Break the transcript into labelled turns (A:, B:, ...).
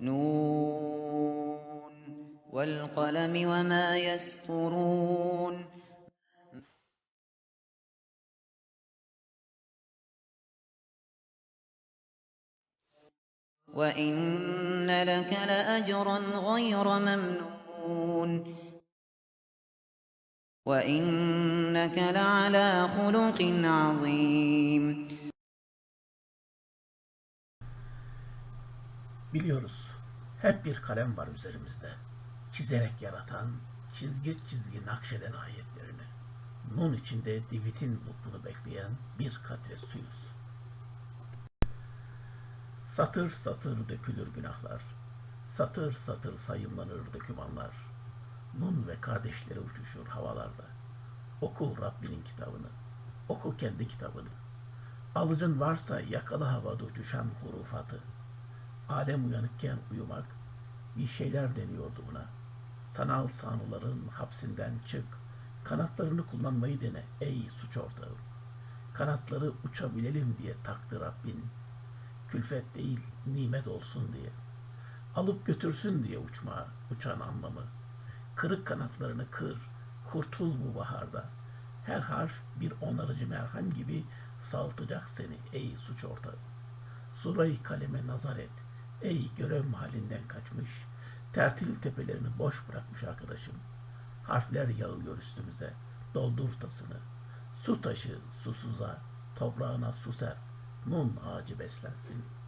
A: نون والقلم وما يسطرون وإن لك لأجرا غير ممنون وإنك لعلى خلق عظيم
B: Biliyoruz. Hep bir kalem var üzerimizde. Çizerek yaratan, çizgi çizgi nakşeden ayetlerini. Nun içinde divitin lütfunu bekleyen bir katre suyuz. Satır satır dökülür günahlar. Satır satır sayımlanır dökümanlar. Nun ve kardeşleri uçuşur havalarda. Oku Rabbinin kitabını. Oku kendi kitabını. Alıcın varsa yakala havada uçuşan hurufatı. Alem uyanıkken uyumak, bir şeyler deniyordu buna. Sanal sanıların hapsinden çık, kanatlarını kullanmayı dene ey suç ortağı. Kanatları uçabilelim diye taktı Rabbin. Külfet değil, nimet olsun diye. Alıp götürsün diye uçma, uçan anlamı. Kırık kanatlarını kır, kurtul bu baharda. Her harf bir onarıcı merhem gibi sağıltacak seni ey suç ortağı. Surayı kaleme nazar et. Ey görev halinden kaçmış, tertil tepelerini boş bırakmış arkadaşım. Harfler yağıyor üstümüze, doldur tasını. Su taşı susuza, toprağına su ser, nun ağacı beslensin.''